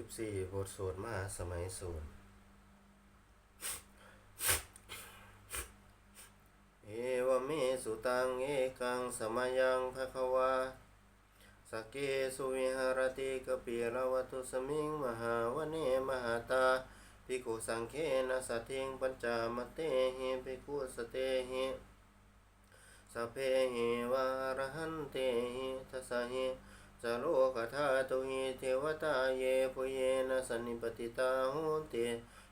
สิบสี่บทสวดมหาสมัยสูตรเอวเมสุตังเอกังสมยังภควาสกเกสุวิหารติกปิรวัตุสมิงมหาวเนมหาตาภิกขุสังเคนะสัทิงปัญจามเตหิภิกขุสเตหิสเพหิวารหันเตหิทัสสะหิ จโลกธาตุหิเทวตาเยปุเยนะสันนิปติตาโหติ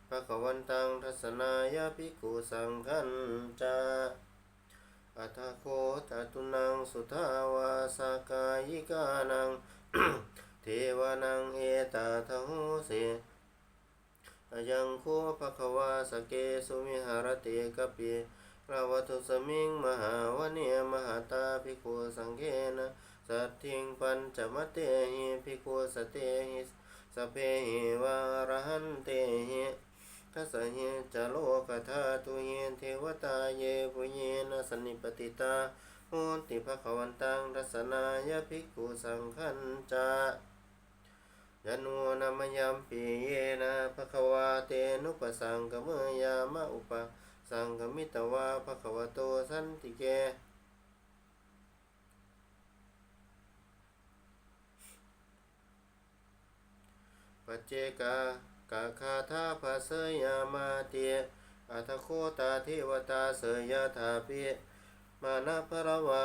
ภะคะวันตังทัสสนายาภิกขุสังฆันจาอัทโคตตุนังสุทาวาสกายิกานัง เทวานังเอตาทโหเสอายังโคภะคะวาสเกสุมิหารเตกะปิราวัตุสมิงมหาวเนมหาตาภิกขุสังเกนะ สัตถิงปัญจมเตหิภิกขุสเตหิสพเพหิวารหันเตหิทัสสะเยจะโลกธาตุเยเทวตาเยปุเยนะสนนิปติตาโหติภควันตังรัสนายภิกขุสังฆันจายานุนามยัมปีเยนะภควาเตนุปสังกเมยามะอุปสังกมิตวาภควโตสันติเก ปัจเจกากาคาทาภาเสยามาเตียอัทโคตาเทวตาเสยยถาปิมานาภรวา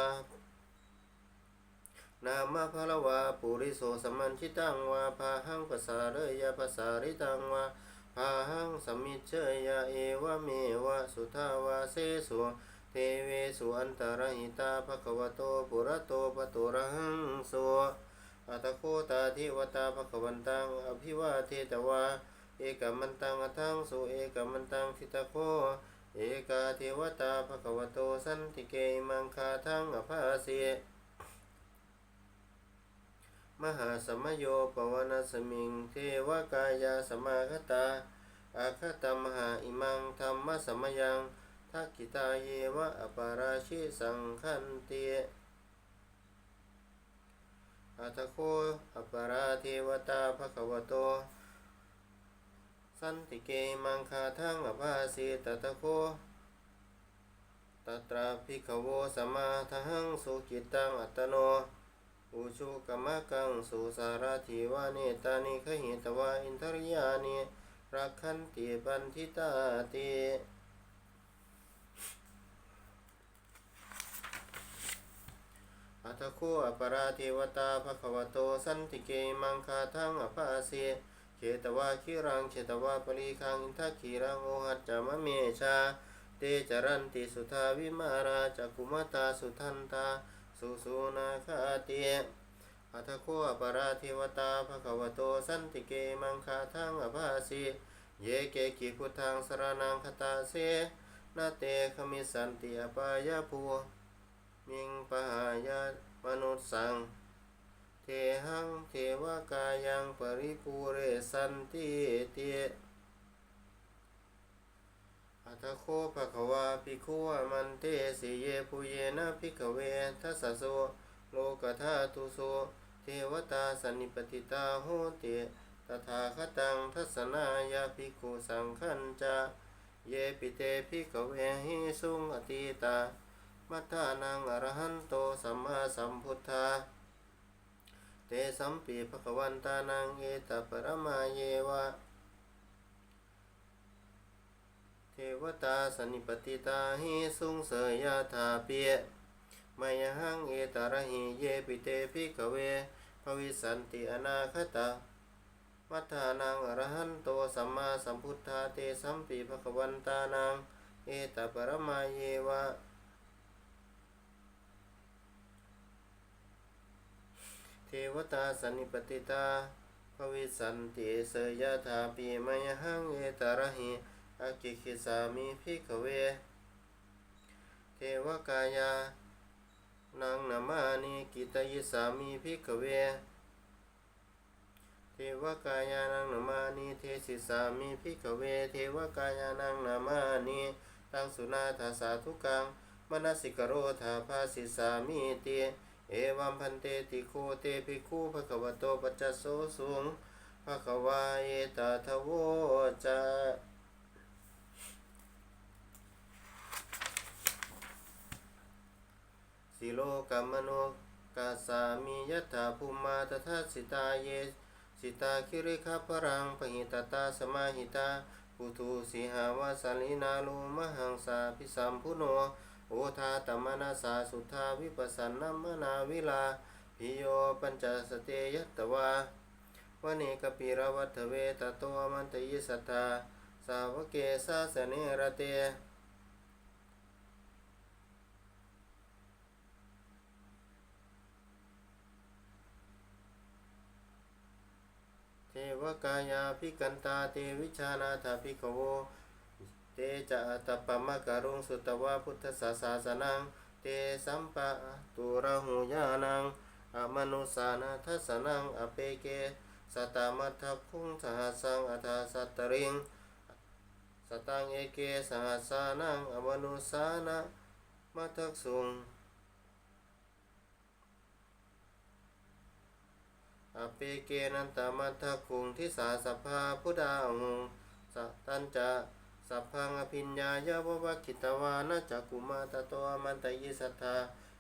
นามาภรวาปุริโสสมันชิตังวาพาหังภาษาเรยภาษาริตังวาพาหังสมิเชยาเอวะเมวะสุทาวาเสสุเทเวสุอันตรหิตาภควโตปุระโตปตุระหังโส อัตโคตาทิวตาภควันตังอภิวาเทตวาเอกมันตังอทังสุเอกมันตังทิตโคเอกาเทวตาภควโตสันติเกมังคาทังอภาเสมหาสมโยปวนาสมิงเทวกายาสมาคตาอาคตมหาอิมังธรรมสมยังทักกิตาเยวะอปาราชิสังคันเต อัตโคอัปปาราเทวตาภควโต สันติเกมังคาทังอภาสีตตะโคตตราภิกขโวสมมาทังสุกิตังอัตโน อุชุกมะกังสุสารถิวานิตานิขหิตวาอินทริยานิรักขันติบันทิตาติ อัตโคอปราเทวตาภควโตสันติเกมังคาทังอภาเสเขตวาคิรังเขตวาปริคังอินทักขีรังโอหัจจามะเมชา เตจรันติสุทาวิมาราจักุมตาสุทันตาสุสุนาคาเตอัตโคอปราเทวตาภควโตสันติเกมังคาทังอภาเสเยเกกิพุทธังสรนังคตาเสนาเตขมิสันติอปายาภู มิงปหายามนุษย์สัง เทหังเทวกายังปริปูเรสันติเตอัตโคภะควาภิกขุมันเตสิเยปุเยนะภิกเวทัสสโสโลกธาตุโสเทวตาสันิปติตาโหติตถาคตังทัสสนายาภิกขุสังขันจาเยปิเตภิกเวหิสุงอติตา มัทธานังอรหันโตสัมมาสัมพุทธาเตสัมปีภควันตานังเอตปรมาเยวะ เทวตาสนิปติตาหิสุงเสยยาธาเปียมายหังเอตระหิเยปิเตภิกขเวภวิสันติอนาคตามัทธานังอรหันโตสัมมาสัมพุทธาเตสัมปีภควันตานังเอตปรมาเยวะ ทวตาสันนิปติตาภวิสันติเสยยถาปีมยหังเอตระหิอากิคิสามิภิกเว เทวกายานังนามานิกิตยิสามิภิกเว เทวกายานังนามานิเทศิสามิภิกเว เทวกายานังนามานิตังสุนาทาสาธุกังมนสิกโรธาภาสิสามิเต เอวัมพันเตติโคเตภิกขุภะคะวะโตปัจจโสสุงภะคะวาเอตทะโวจะสิโลกัมมโนกาสามิยถาภูมาตถาสิตาเยสิตาคิริคาพรังปหิตตาสมาหิตาปุถุสิหาวาสลินาลุมหังสาพิสัมพุโน โอทาตมนาสาสุทาวิปัสสนามนาวิลาพิโยปัญจสเตยัตวาวเนกปิรวัตเวตโตมันตยิสัทธาสาวเกสาสเนระเตเทวกายาภิกันตาเตวิชานาถาภิกขโว จะตัปปมะการุงสุตวะพุทธศาสาสนัง เตสัมปะตุระหูญานังอมนุสานาทัสนังอเปเกสตามัทธพุงสหัสังอัฏสัตตริง สตังเอเกสหัสานังอมนุสานะมัทธสุงอเปเกนันตมัทคุงทิสาสัพพาพุทธาหงสตตัญจะ สัพพังอภิญญายาววคิตวานะจักกุมาตโตมันตยิสัทธา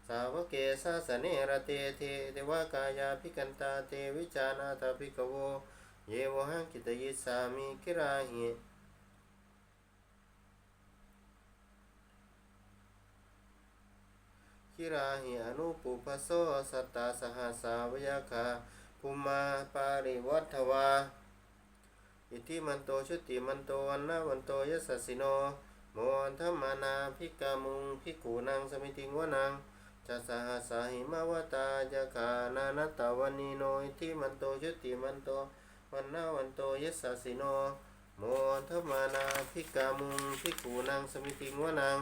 สาวเกสาสเนระเตเทเทวากายาภิกันตาเตวิจานาตาภิกโว เยวหังกิตยิสามิกิราหิคิราหิอนุปุปโสสัตตาสหสาวยาคาภูมาปาริวัฏวา อิทิมันโตชุติมันโตวันนาวันโตยัสสสสิโนโมอันธรรมานาภิกามุงภิกูนางสมิติงวนังจัสหัสาหิมาวตายาคานานตาวันีโนอิทิมันโตชุติมันโตวันนาวันโตยัสสสสิโนโมอันธรรมานาภิกามุงภิกูนางสมิติงวนัง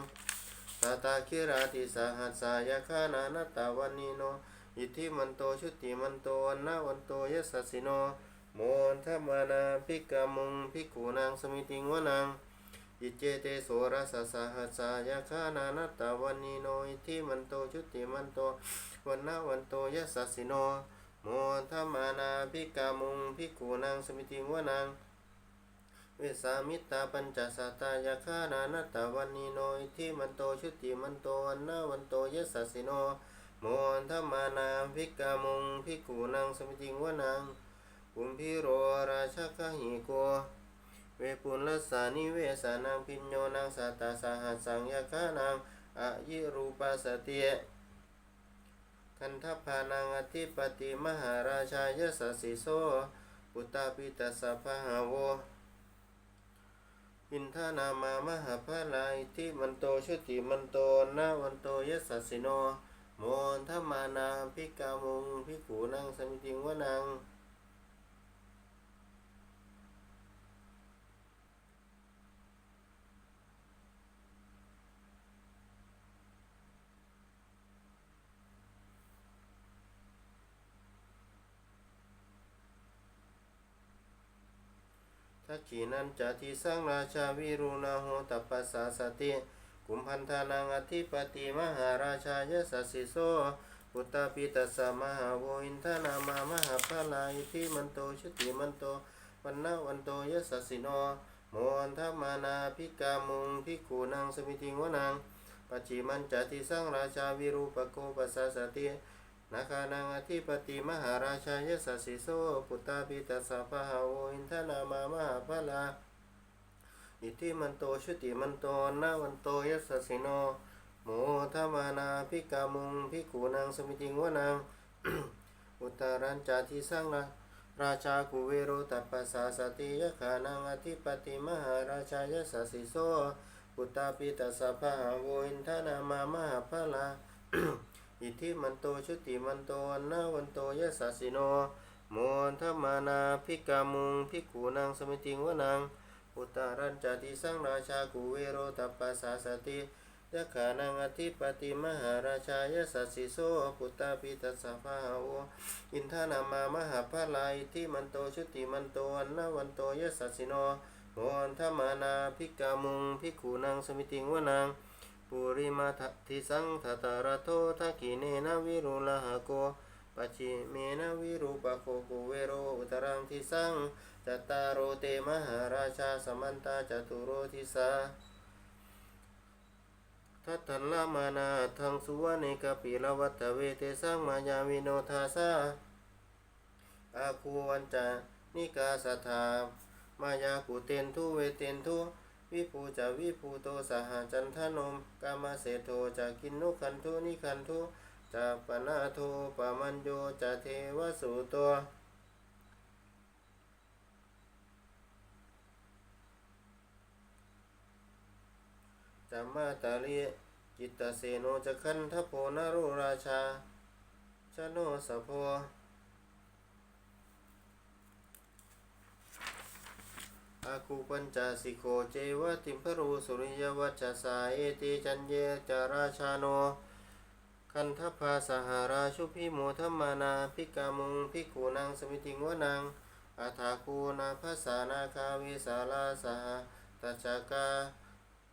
ตาตาคิราติสหัสายาคานานตาวันีโนอิทธิมันโตชุติมันโตวันนาวันโตยัสสิโน โมนทมานาภิกามุงภิกขุนางสมิติงวนังอิเจเตโสรัสสะหัสายาคานานัตตาวันนีโนอิทิมันโตชุติมันโตวันนาวันโตยัสสสิโนโมนทมานาภิกามุงภิกขุนางสมิติงวนังเวสามิตาปัญจสัตตายาคานานัตตาวันนีโนอิทิมันโตชุติมันโตวันนาวันโตยัสสสิโนโมนธรรมานาภิกามุงภิกขุนางสมิจิงวนัง ปุมพิโรราชกหิโกเวปุลสานิเวสานังพิญโยนางสัตตาสหัสสังยคานังอยิรูปัสสติคันทัพพานังอธิปติมหาราชายสสิโสปุตตาปิตาสัพพะหาวอินทานามามหาภาลาอิทิมันโตชุติมันโตนาวันโตยัสสิโนโมนธรรมานาภิกามุงภิกขุนางสมิติงวนัง ทักขีนันจติสังราชาวิรุณาโหตปัสสาสติกุมพันธานังอธิปติมหาราชายสัสสิโสพุทธปิตัสสะมหาโวอินทนามามหาภาลาอิทิมันโตชติมันโตวันนาวันโตยสัสสิโนโมนธมานาภิกามุงภิกขุนางสมิติงวนังปัจจิมันจติสังราชาวิรูปโกปัสสาสติ นาคานังอธิปติมหาราชายสัสสิโสพุทธปิตัสสะพหาโวอินทนามามหาภลาอิทิมันโตชุติมันโตนาวันโตยัสสิโนโมทมานาภิกามุงภิกขุนางสมิติงวนังอุตตารัญจาทิสังนาราชากุเวโรตัปปสสาสติยขานังอธิปติมหาราชายสัสสิโสปุตตาปิตัสสะพหาโวอินทนามามหาภลา อิทิมันโตชุติมันโตวันนาวันโตยัสสสิโนโมทมานาภิกามุงภิกขุนางสมิติงวนังอุตารัญจติสังราชากุเวโรตัปปสสาสติยะขานังอธิปติมหาราชายะสัสสิโสปุตตาปิตัสสะภะหาโวอินทนามามหาภาลาอิทิมันโตชุติมันโตวันนาวันโตยัสสสิโนโมอันธมานาภิกามุงภิกขุนางสมิติงวนัง ปุริมาทิสังทตาระโททักิเนนวิรุลหะโกปัจิเมนวิรูปโคโกเวโรอุตรังทิสังจัตตารโรเตมหาราชาสมันตาจตุโรทิสาทัตถันละมานาทังสุวรรณกปิลวัตเวเตสังมายาวิโนทาสาอาคูวันจานิกาสัทธามายากุเตนทุเวเตนทุ วิภูจาวิภูโตสหจันทนมกามาเสโทจากินนุขันทุนิขันทุจาปนาโทปามันโยจาเทวสุตัวจามาตาลีจิตตเสโนจะคันทโพนรุราชาชโนสโพ อาคูปัญจสิโกเจวะติมพรูสุริยวัชสาเอติจันเยจาราชาโน คันทภาสหาราชุพิโมธรรมานาภิกามุงภิกขุนางสมิติงวนังอาถาคูนาภาษานาคาวิสาลาสหตจจกา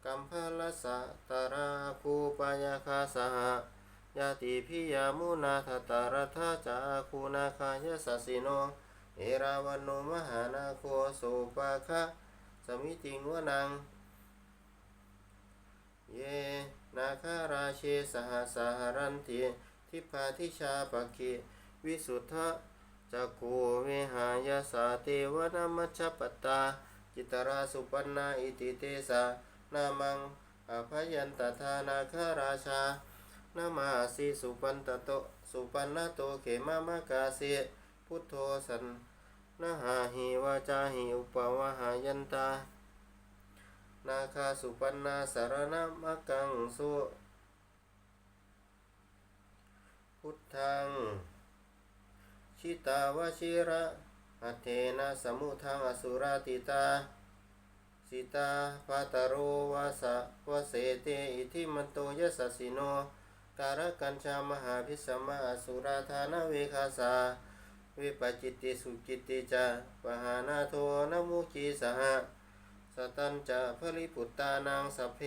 กัมพลสะตาราคูปายาคาสหยาติพิยามุนาทตารัธาจาคูนาคายสัสสิโน เอราวันโนมหานาโคโสปาคะสมิติงวนัง เย นาคาราเชสหสหรันติทิพาทิชาปะคิวิสุทธะจักโกเวหายาสาเทวนามัชปตตา จิตราสุปันนาอิติเตสานามังอภยันตทานาคาราชานามาสีสุปันตโตสุปันนโตเขมามากาเส พุทโธสันนะหาหิวาจาหิอุปวหายันตา นาคาสุปันนาสารณมะกังสุพุทธัง ชิตาวชิระอัเทนะสมุทังอสุราติตา สิตาปาตโรวาสะวเสเตอิทิมันโตยสสสิโน การกัญชามหาพิสมะอสุราธานเวคาสา วิปจิติสุจิติจาปหานาโทนมุขีสหะสตันจะภริปุตตานังสัพเพ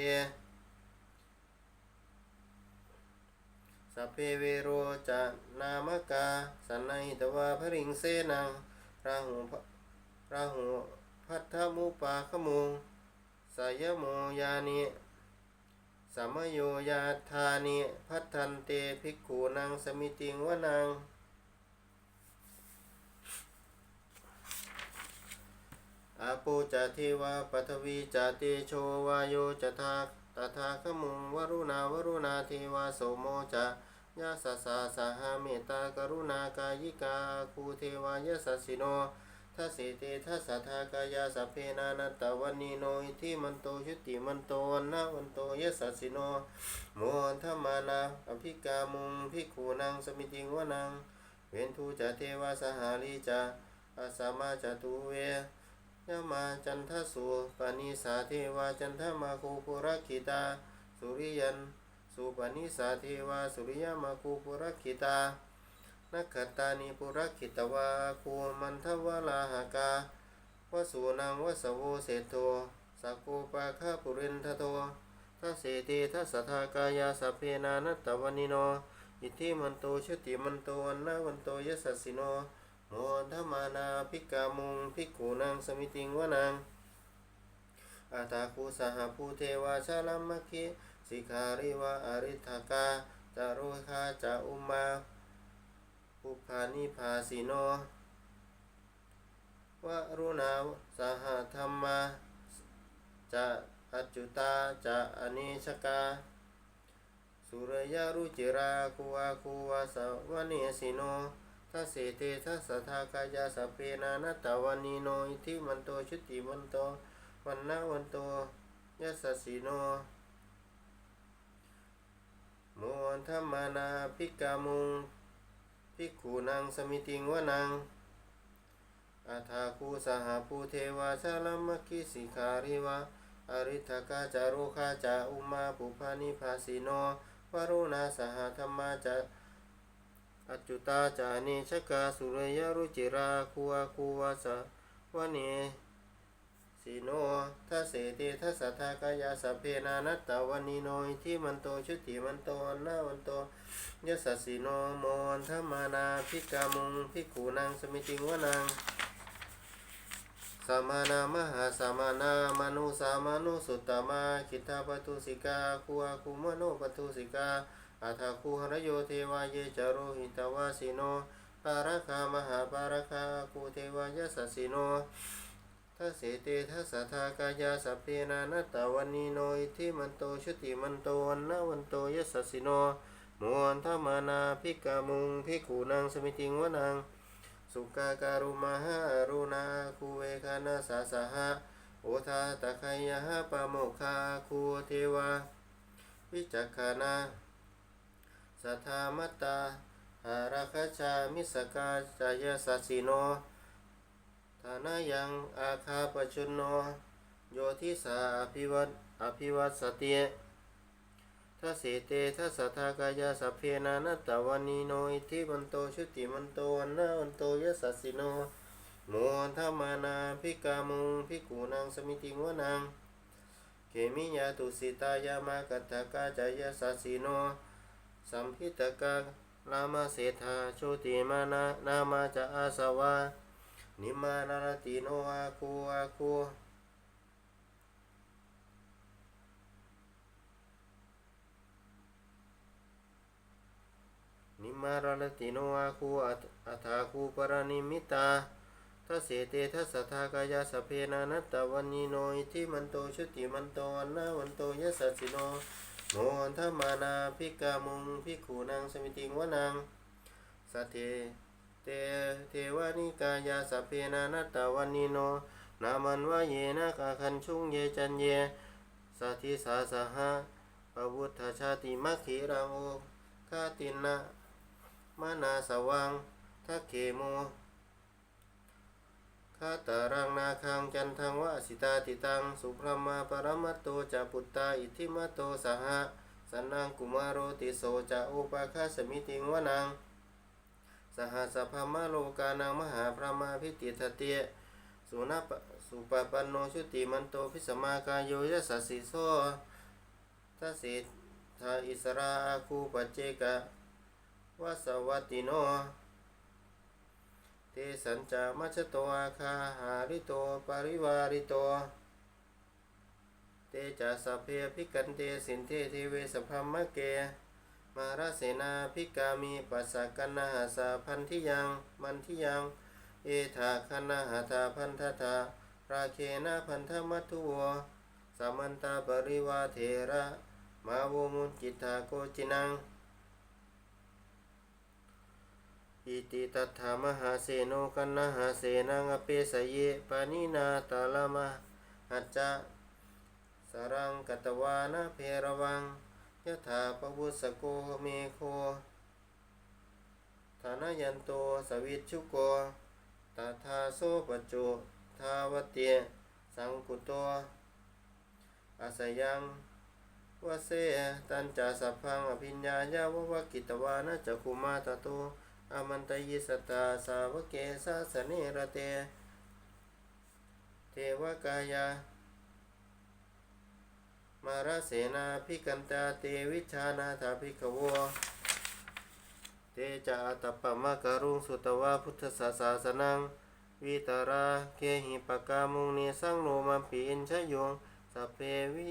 สัพเพเวโรจะนามกาสันนิตวาภริงเสนังราหูพะราหูพัทธมุปาขมุงสายโมยานิสัมโยยาธานิพัทธันเตภิกขุนังสมิติงวนัง อาปูจะเทวาปัทวีจะเตโชวาโยจะทาตถาคมุงวรุณาวรุณาเทวาโสโมจะยาสสาสหาเมตตากรุณากายิกาคูเทวายสสสิโนทัสสิเตทัสสะทากายาสเพนานัตตวันนีโนอิทิมันโตชุติมันโตวันนวันโตยสสสิโนโมหันธมานาอภิกามุงภิกขุนังสมิติงวนัง เวนทูจะเทวาสหาลีจะอาสามาจตุเว ยามาจันทสุปนิสาเทวาจันทมาคูปุรักขิตา สุริยันสุปนิสาเทวาสุริยมาคูปุรักขิตานักขตานิปุรักขิตวาคูมันทวลาหกาวสุนังวสโวเศโทสักโกปาคาปุรินทโททัสเสติทัสสะทากายาสเพนานัตตวนิโน อิทิมันโตชติมันโตวันนาวันโตยสสสิโน โมธมานาภิกามุงภิกขุนางสมิติงวนังอาตาคูสหภูเทวาชาลัมมคิสิการิวะอริทากาจารุคาจาอุมาปุพานิภาสิโนวรุณาสหธรรมาจะอัจจุตาจะอเนชกา สุรยารุจิราคูอาคูวาสวเนสิโน ทัสเสเตทัสทากายาสเพนานัตวันนีโนอิทิมันโตชุติมันโตวันนาวันโตยัสสสิโนโมนธรรมานาภิกามุงภิกขุนังสมิติงวนังอาทาคูสหภูเทวาชาลัมมะคิสิขาริวะอริทกาจารุคาจาอุมาปุพานิภาสิโนวรุณาสหธรรมาจา อจุตาจานิชกาสุรยรุจิราคูอาคูวาสวะเนสิโนทัสเสติทัสสะทากายาสเพนานัตตาวันนิโนอิทิมันโตชุติมันโตอนาวันโตยสสสิโนโมนธรรมานาภิกขามุงภิกขุนังสมิติงวนังสมานามหาสมานามนุสามานุสุตตมาคิตาปตุสิกาคูอาคูมโนปตุสิกา อัฏฐคูหรโยเทวาเยจารุหิตวาสิโนปาราคามหาปาราคาคูเทวายสัสิโนทัสเสเตทัสสทากายาสัพเพนานัตตาวันีโนอิทิมันโตชุติมันโตวันนาวันโตยสัสสิโนมวนธรรมานาภิกามุงภิกขุนังสมิติงวนัง สุกาการุมหารุณาคูเวคานาสาสหะโอทาตะไคยะปะโมคาคูเทวา วิจักขานา สัทธามัตตาอาราคชามิสกาจายสัสิโนฐานายังอาคาปชุนโน โยทิสาอภิวัตอภิวัตสติทัสเสเตทัสทากายาสัพเพนานัตตวันนีโนอิทิมันโตชุติมันโตวันนาวันโตยสัสิโนโมทัมมานาภิกามุงภิกขุนังสมิติงวนังเขมิยาตุสิตายามากัตถกาจายสัสิโน สัมพิตกาลามาเศรษฐาโชติมานานามาจะอาสวานิมานารติโนอาคูอาคูนิมารลติโนอาคูอัตอัฏฐาคูปรนิมิตาทัเสเตทัสสะทากายาสเพนานัตตวันนีโนอิทิมันโตชุติมันโตวันนาวันโตยสัสสิโน โมนทมานาภิกามุงภิกขุนังสมิติงวนังสัทเทเตเทวานิกายาสพเพนานัตตวันนีโน นามันวะเยนะกาคันชุงเยจันเยสัทธิสาสหะปวุฒชาติมัคขีรังโอคาตินะมานาสวังทักเขโม คาตารังนาคังจันทังวะสิตาติตัง สุพรมาปรมัตโตจะปุตตาอิทิมัตโตสหะสันนังกุมารโรติโสจะโอปาคาสมิติงวนัง สหสพมะโลกานังมหาพระมาพิติทเตสุนาปสุปปันโนชุติมันโตพิสมากายโยยสัสสิโสทัสสิทาอิสราอาคูปเจกะวสวัตติโน ตสัญจามัชโตอาคาหาริโตปริวาริโต เตจัสสพเพภิกันเตสินเทเทเวสพัมมะเก มาราเสนาภิกามีปัสสะกันนาหาสาพันธิยังมันทิยัง เอธาคณาหาธาพันธทาราเคนะพันธมัทุวสามันตาปริวาเทระ มาโวมุนจิตาโกจินัง อิติตัฏฐามหาเสโนกันนะหาเสนังอเปสเยปานินาตาลามะหัจจะสรังกัตวานะเพรวังยะถาปวุสโกเมโคฐานายันโตสวิชชุโกตาทาโซปจุทาวเตียสังกุโตอาสยังวะเสตันจาสัพพังอภิญญายาวะวกิตวานะจักุมาตโต อมันตยิสตาสาวกเกสาสเนระเต เทวกายา มาราเสนาพิกันตาเตวิชานาถาภิกขโวเตจาตัปปะมะการุงสุตวาพุทธศาสาสนัง วิตาราเคหิปกามุงเนสังโนมัมปีอินชยงสัพเพวิ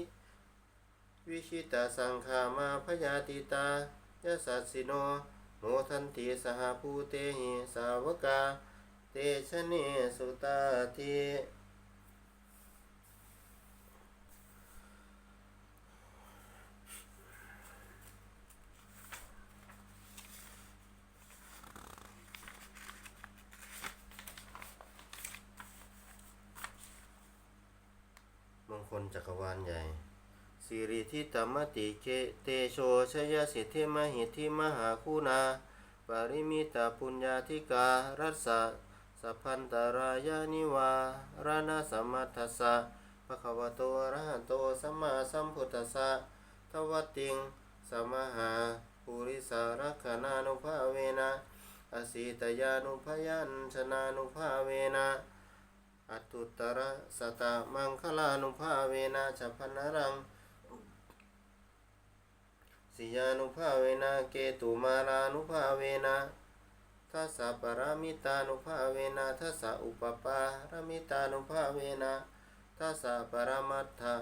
วิชิตาสังขามาพยาติตายะสัสสิโน โมทันติสหภูเตหิสาวกา เตชะเนสุตาทิมงคลจักรวาลใหญ่ สิริทิตมติเกเตโชชยสิทธิมหิทธิมหาคุณาปริมิตาปุญญาธิการัสสะสัพพันตรายานิวารานาสมัทธัสสะภะคะวะโตอะระหะโตสัมมาสัมพุทธัสสะทวติงสมหาปุริสารักขณานุภาเวนะอสีตยานุพยัญชนะนุภาเวนะอัตุตระสตะมังคลานุภาเวนะฉัพพนรัง สิยานุภาเวนะเกตุมารานุภาเวนะทัสสะปรมิตานุภาเวนะทัสสะอุปปารมิตานุภาเวนะทัสสะปรมัตถะ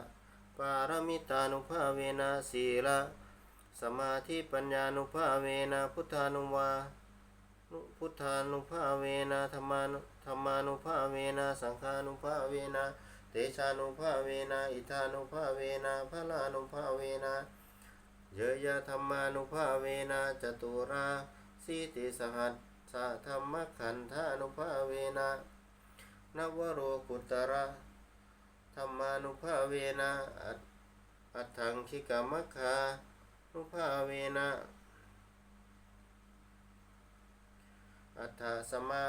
ปารมิตานุภาเวนะสีละสมาธิปัญญานุภาเวนะพุทธานุวานุพุทธานุภาเวนะธรรมานุธรรมานุภาเวนะสังฆานุภาเวนะเตชานุภาเวนะอิทานุภาเวนะพลานุภาเวนะ เยยะธรรมานุภาเวนะจตุราสีติสหัสสะธรรมขันธานุภาเวนะนวโรกุตระธรรมานุภาเวนะอัตอัตถังคิกามคานุภาเวนะอัตถสมา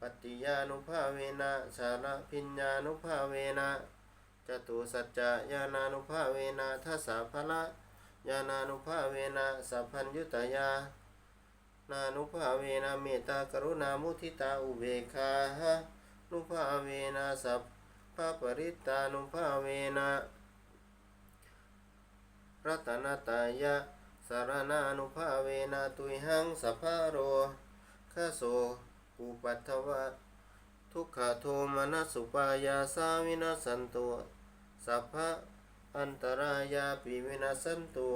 ปฏิยานุภาเวนะสารพิญญานุภาเวนะจตุสัจจะญาณานุภาเวนะทัสสะภละ ญาณานุภาเวนะสัพพัญยุตยานานุภาเวนะเมตตากรุณามุทิตาอุเบกขาหะนุภาเวนะสัพพะปริตตานุภาเวนะรัตนตายะสารนานุภาเวนะตุยหังสัพพะโรคโสอุปัตถวะทุกขโทมนัสสุปายาสาวินาสันตุสัพพะ อันตรายาปิวินาสันตุ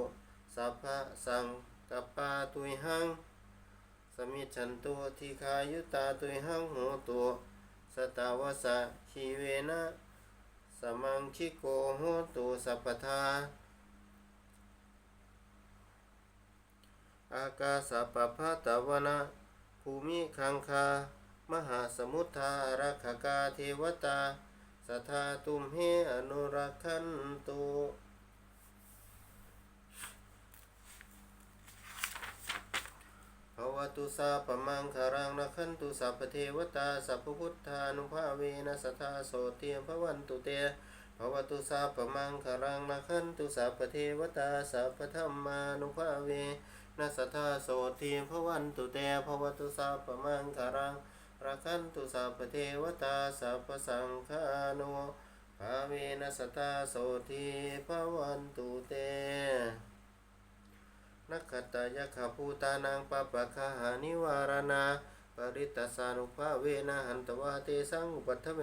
สัพพะสังกัปปาตุยหังสมิชันตุทิคายุตาตุยหังโหตุสตาวสะชีเวนะสมังคิโกโหตุสัพพทาอากาสปะพะตะวนะภูมิคังคามหาสมุทธารักขกาเทวตา สทาตุมเฮอนุรักขันตุภวตุสาปมังคารังนักขันตุสัพเทวตาสัพพุทธานุภาเวนะสทาโสเทียมพระวันตุเตภวตุสาปมังคารังนักขันตุสัพเทวตาสัพพธรรมานุภาเวนะสทาโสเทียมพระวันตุเตภวตุสาปมังคารัง รักขันตุสัพเทวตาสัพสังฆานุภาเวนัสตาโสทีภวันตุเตนักขตายขภูตานังปะปะคาหานิวารณาปริตตสานุภาเวนะหันตวาเตสังอุปัฏฐเม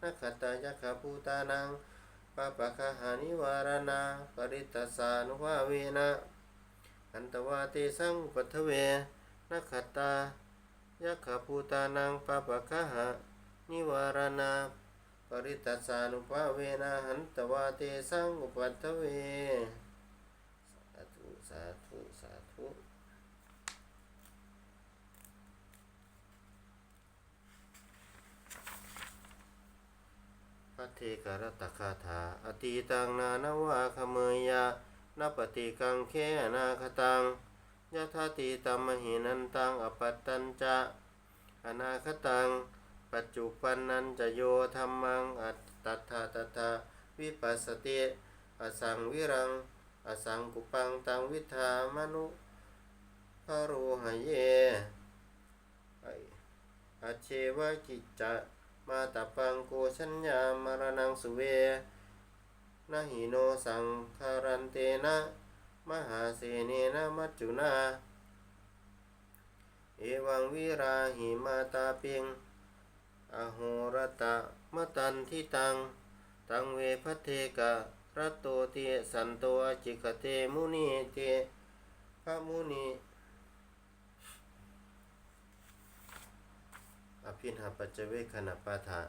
นักขตายขภูตานังปะปะคาหานิวารณาปริตตสานุภาเวนะหันตวาเตสังอุปัฏฐเวนักขตา ยักขภูตานังปะปะคะหะนิวารณาปริตัสานุภาเวนะหันตวาเตสังอุปัตเวสาธุสาธุสาธุพัทเทกรตคาถาอตีตังนานวาขเมยยะนปฏิกังเคนาคตัง ยะธาติตัมหินันตังอปัตตัญจะอนาคตัง ปัจจุปันนันจะโยธรรมังอัตตัทธาตัทธาวิปัสสติอสังวิรัง อสังกุปังตังวิธามนุภารุหะเยอาเชวะกิจจะมาตปังโกชัญญามรณังสุเวนะหิโนสังคารันเตนะ มหาเสเนนะมัจจุนาเอวังวิราหิมาตาเปียงอโหรตะมะตันทิตัง ตังเวพัเทกะรัตโตเตสันโตอจิกเตมุนีเตพระมุนีอภินหปัจเจเวคขณปาถะ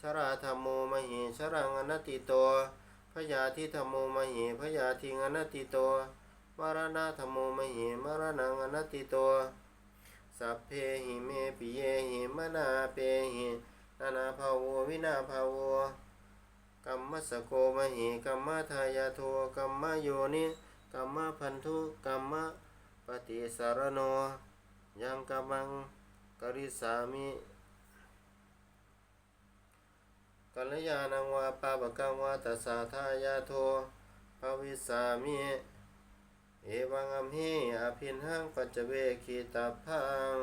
ชราธรรมโมมหิชรังอนติโตพยาธิธรรมโมมหิพยาธิงอนติโต มรณะธรรมโมหิมรณังอนัตติโต สัพเพหิเมปิเยหิมนาเปหินานาภาววินาภาวกัมมัสโกมหิกัมมทายาโทกัมมโยนิกัมมพันธุกัมมปฏิสารโน ยังกัมมังกริสามิกัลยาณังวาปาปะกังวาตสสาทายาโทภวิสามิ เอวังอัมหิอภินหังปัจเจเวคีตาพัง